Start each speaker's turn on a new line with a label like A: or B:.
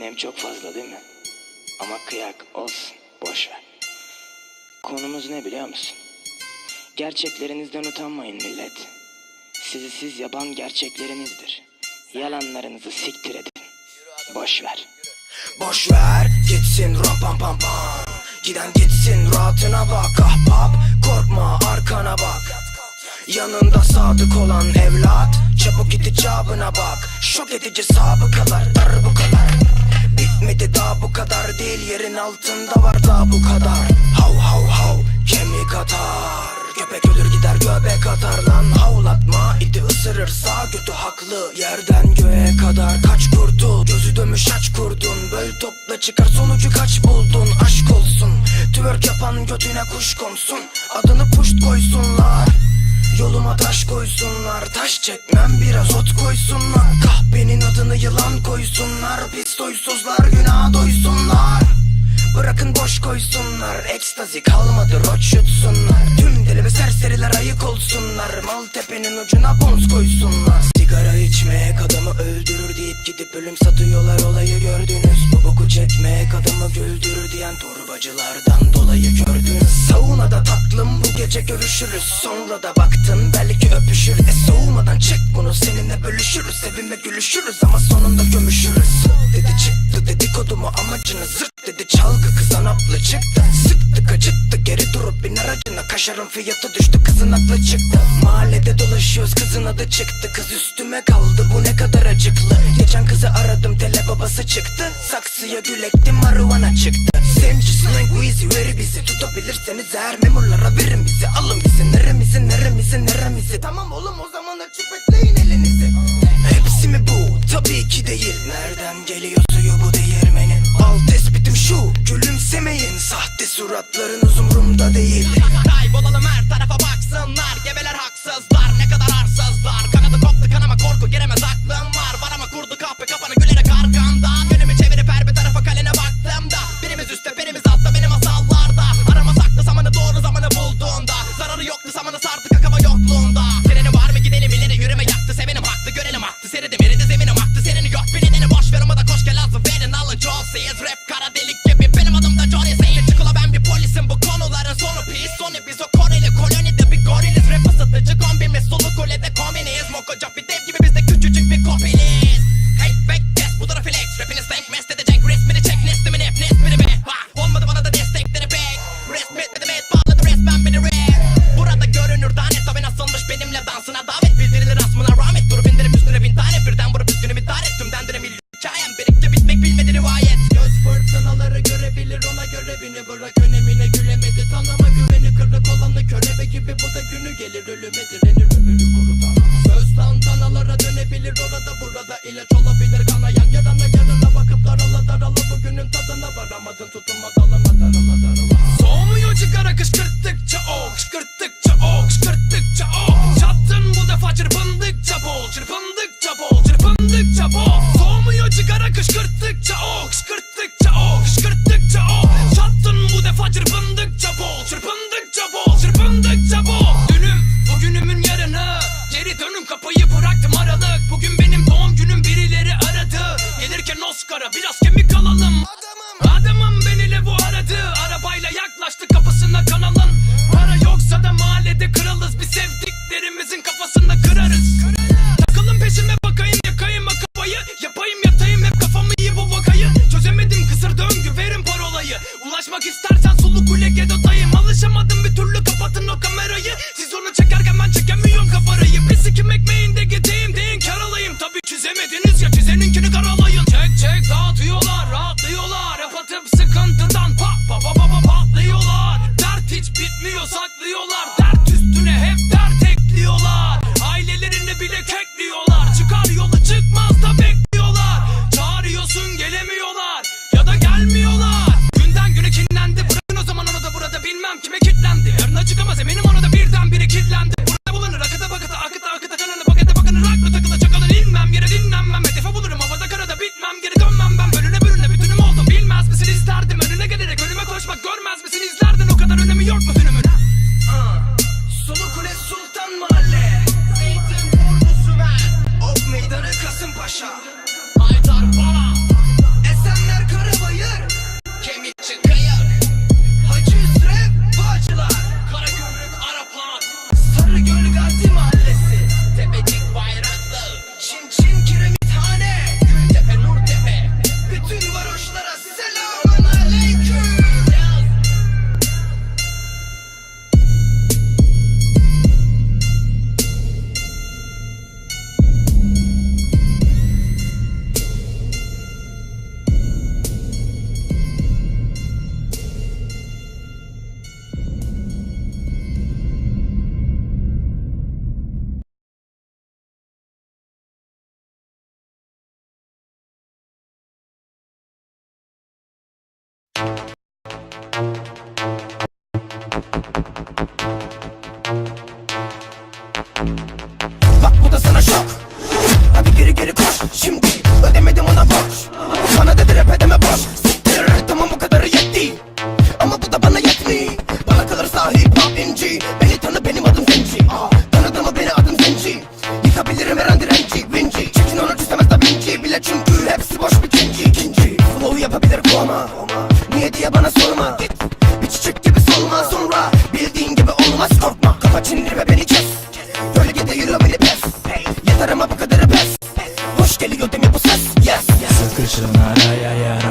A: Nem çok fazla değil mi? Ama kıyak olsun. Boş ver. Konumuz ne biliyor musun? Gerçeklerinizden utanmayın millet. Sizi siz yapan gerçeklerinizdir. Yalanlarınızı siktir edin. Boş ver.
B: Boş ver gitsin ram pam pam pam Giden gitsin rahatına bak ahbap Korkma arkana bak Yanında sadık olan evlat Çabuk git icabına bak Şok edici sabıkalar darbukalar Bitmedi daha bu kadar değil Yerin altında var daha bu kadar. Hav hav hav kemik atar. Köpek ölür gider göbek atar lan. Havlatma iti ısırırsa götü haklı. Yerden göğe kadar kaç kurtul? Gözü dönmüş aç kurdun. Böl topla çıkar sonucu kaç buldun? Aşk olsun Twerk yapan götüne kuş konsun. Adını puşt koysunlar Yoluma taş koysunlar Taş çekmem biraz ot koysunlar. Kahvenin adını yılan koysunlar Pis doysuzlar günaha doysunlar. Bırakın boş koysunlar Ekstazi kalmadı roç yutsunlar Tüm deli ve serseriler ayık olsunlar Maltepe'nin ucuna bonz koysunlar. Sigara içmek adamı öldürür deyip gidip ölüm satıyorlar olayı gördünüz. Bu boku çekmek adamı güldürür diyen torbacılardan dolayı gördünüz Saunada tatlım bu gece görüşürüz. Sonra da baktın belki öpüşür. E soğumadan çek bunu seninle bölüşürüz. Sevin ve gülüşürüz ama sonunda gömüşürüz. Dedi çıktı dedikodumu amacını zırt dedi Çalgı kızan aplı çıktı. Sıktık acıttı geri durup bin aracına Kaşarın fiyatı düştü kızın aklı çıktı. Mahallede dolaşıyoruz kızın adı çıktı. Kız üstüme kaldı bu ne kadar acıklı. Geçen kızı aradım tele babası çıktı. Saksıya gül ektim marijuana çıktı Semci slang Weezy veri bizi. Tutabilirseniz eğer memurlara verin bizi. Alın bizi neremizi neremizi neremizi. Tamam oğlum o zaman açıp bekleyin elinizi. Hepsi mi bu? Tabii ki değil. Nereden geliyor Sahte suratlarınız umurumda değil.
C: Kaybolalım her tarafa baksınlar. Gebeler haksızlar. Ne kadar arsızlar Şarkı skırttıkça ok skırttık kitlendi Yarına çıkamaz eminim ona da birden Niye diye bana sorma. Git. Bir çiçek gibi solma. Sonra bildiğin gibi olmaz. Korkma. Kafa çindir ve beni kes. Gölgede yürü beni pes. Yeter ama bu kadarı pes. Hoş geliyor değil mi bu ses? Yes, yes. Sıkışın araya yara